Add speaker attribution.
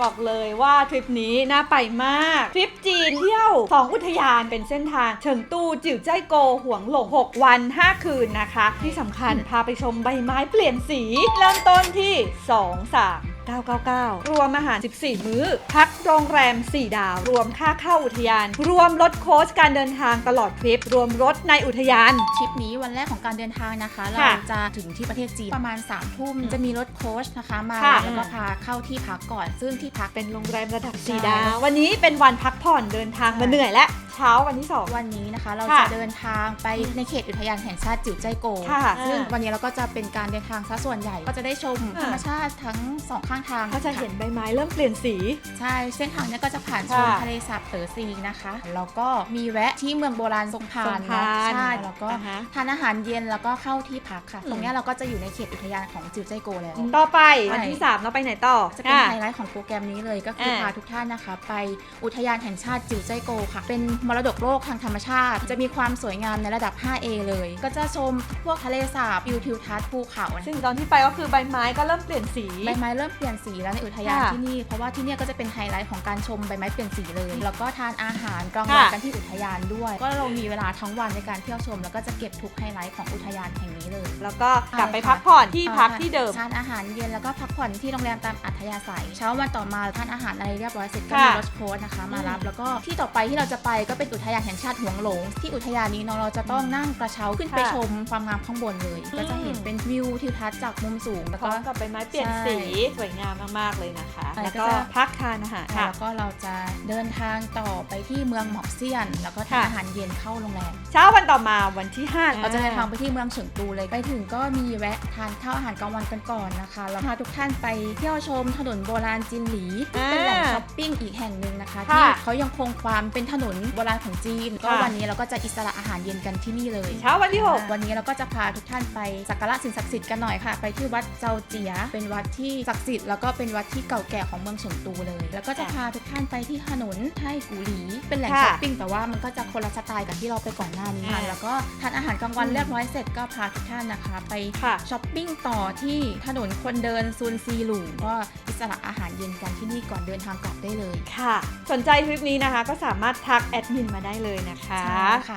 Speaker 1: บอกเลยว่าทริปนี้น่าไปมาก ทริปจีนเที่ยวสองอุทยานเป็นเส้นทางเฉิงตูจิ๋วใจโกห่วงหลง 6 วัน 5 คืนนะคะ ที่สำคัญพาไปชมใบไม้เปลี่ยนสี เริ่มต้นที่ 2 3 999 รวมอาหาร 14 มื้อ พักโรงแรม 4 ดาว รวมค่าเข้าอุทยาน รวมรถโค้ชการเดินทางตลอดทริป รวมรถในอุทยาน
Speaker 2: ทริปนี้วันแรกของการเดินทางนะคะ เรา
Speaker 1: ค่ะ
Speaker 2: จะถึงที่ประเทศจีนประมาณ3ามทุ่ม
Speaker 1: อืม
Speaker 2: จะมีรถโค้ชนะคะมา
Speaker 1: ค่ะ
Speaker 2: แล้วก็พาเข้าที่พักก่อน ซึ่งที่พัก
Speaker 1: เป็นโรงแรมระดับ
Speaker 2: ใช่
Speaker 1: 4ดาว วันนี้เป็นวันพักผ่อนเดินทางมา
Speaker 2: ใช่
Speaker 1: เหนื่อยและ เช้าวันที่ 2
Speaker 2: วันนี้นะคะ เรา
Speaker 1: ค่ะ
Speaker 2: จะเดินทางไปในเขตอุทยานแห่งชาติจิ๋วใจายโก
Speaker 1: ค่ะ
Speaker 2: ซึ่ง
Speaker 1: อ่า
Speaker 2: วันนี้เราก็จะเป็นการเดินทางซะส่วนใหญ่ ก็จะได้ชม
Speaker 1: อ่า
Speaker 2: ธรรมชาติทั้งสองข้างทาง
Speaker 1: เขาจะเห็น
Speaker 2: ค่
Speaker 1: ใบไม้เริ่มเปลี่ยนสี
Speaker 2: ใช่เส้นทางเนี้ก็จะผ่านชม
Speaker 1: ค่ะ
Speaker 2: ทะเลสาบเต๋อซีนะคะแล้วก็มีแวะที่เมืองโบราณทรงพา
Speaker 1: ทร
Speaker 2: น
Speaker 1: งพาน
Speaker 2: ใช่แล้วก็
Speaker 1: อ่าฮะ
Speaker 2: ทานอาหารเย็นแล้วก็เข้าที่พักค่ะ
Speaker 1: อืม
Speaker 2: ตรงเนี้ยเราก็จะอยู่ในเขตอุทยานของจิ๋วใจายโกแล้ว
Speaker 1: ต่อไป
Speaker 2: ใช่
Speaker 1: วันที่ 3 เราไปไหนต่อ
Speaker 2: จะเป็น
Speaker 1: ค่ะ
Speaker 2: ไฮไลท์ของโปรแกรมนี้เลยก็คือ
Speaker 1: อ่า
Speaker 2: พาทุกท่านนะคะ ไปอุทยานแห่งชาติจิ๋วใจายโกค่ะ เป็นมรดกโลกทางธรรมชาติ จะมีความสวยงามในระดับ 5A เลย ก็จะชมพวกทะเลสาบวิวทิวทัศน์ภูเขา
Speaker 1: ซึ่งตอนที่ไปก็คือใบไม้ก็เริ่มเปลี่ยนสี
Speaker 2: ใบไม้เริ่มเปลี่ยนสีแล้วในอุทยาน
Speaker 1: ค่ะ
Speaker 2: ที่นี่ เพราะว่าที่เนี่ยก็จะเป็นไฮไลท์ของการชมใบไม้เปลี่ยนสีเลย แล้วก็ทานอาหารกลางวัน
Speaker 1: ค่ะ
Speaker 2: กันที่อุทยานด้วย ก็เรามีเวลาทั้งวันในการเที่ยวชม แล้วก็จะเก็บทุกไฮไลท์ของอุทยานแห่งนี้เลย
Speaker 1: แล้วก็กลับไปพักผ่อนที่พักที่เดิม
Speaker 2: ทานอาหารเย็นแล้วก็พักผ่อนที่โรงแรมตามอัธยาศัย เช้าวันต่อมาทานอาหารอะไรเรียบร้อยเสร็จก็มี
Speaker 1: ค่ะ
Speaker 2: รถโค้ชนะคะมารับ
Speaker 1: อืม
Speaker 2: แล้วก็ที่ต่อไปที่เราจะไปก็เป็นอุทยานแห่งชาติหวงหลง ที่อุทยานนี้เนาะเราจะต้องนั่งกระเช้าขึ้นไป
Speaker 1: ค่ะ
Speaker 2: ชมความงามข้างบนเลย ก็จะเห็นเป็นวิวทิวทัศน์จากมุมสูงแล้ว
Speaker 1: พร้
Speaker 2: ก็
Speaker 1: อมกับใบไม้เปลี่ยนสี
Speaker 2: ใช่
Speaker 1: สวยงามมาก ๆ เลยนะคะ
Speaker 2: ใช่
Speaker 1: แล้ว
Speaker 2: ก็
Speaker 1: ก็
Speaker 2: จะ
Speaker 1: พักทานอาหารค่ะ
Speaker 2: แล้วก็เราจะเดินทางต่อไปที่เมืองหมอกเซียน แล้วก็ทาน
Speaker 1: ค่ะ
Speaker 2: อาหารเย็นเข้าโรงแรม
Speaker 1: เช้าวันต่อมาวันที่5
Speaker 2: เราจะเดินทางไปที่เมืองเฉิงตูเลยไปถึงก็มีแวะทานข้าวอาหารกลางวันกันก่อนนะคะแล้วพาทุกท่านไปเที่ยวชมถนนโบราณจินหลี
Speaker 1: อ่า
Speaker 2: เป็นแหล่งช้อปปิ้งอีกแห่งหนึ่งนะคะ
Speaker 1: ค่ะ
Speaker 2: ที่เขายังคงความเป็นถนนโบราณของจีนก็
Speaker 1: ค่ะ
Speaker 2: วันนี้เราก็จะอิสระอาหารเย็นกันที่นี่เลย
Speaker 1: เช้าวันที่
Speaker 2: วันนี้เราก็จะพาทุกท่านไปสักการะสิ่งศักดิ์สิทธิ์กันหน่อยค่ะ ไปที่วัดเจ้าเจีย เป็นวัดที่ศักดิ์สิทธิ์แล้วก็เป็นวัดที่เก่าแก่ของเมืองเฉิงตูเลย แล้วก็จะพาทุกท่านไปที่ถนนไทกูหลี เป็นแหล่ง
Speaker 1: ค่ะ
Speaker 2: ช้อปปิ้งแต่ว่ามันก็จะคนละสไตล์กับที่เราไปก่อนหน้านี้
Speaker 1: อ่า
Speaker 2: แล้วก็ทานอาหารกลางวัน
Speaker 1: อืม
Speaker 2: เรียบร้อยเสร็จก็พาทุกท่านนะคะ ไป
Speaker 1: ค่ะ
Speaker 2: ช้อปปิ้งต่อที่ถนนคนเดินซูนซีหลูก็อิสระอาหารเย็นกันที่นี่ก่อนเดินทางกลับได้เลย
Speaker 1: ค่ะ สนใจทริปนี้นะคะก็สามารถทักแอดมินมาได้เลยนะคะ
Speaker 2: ใช่ค่ะ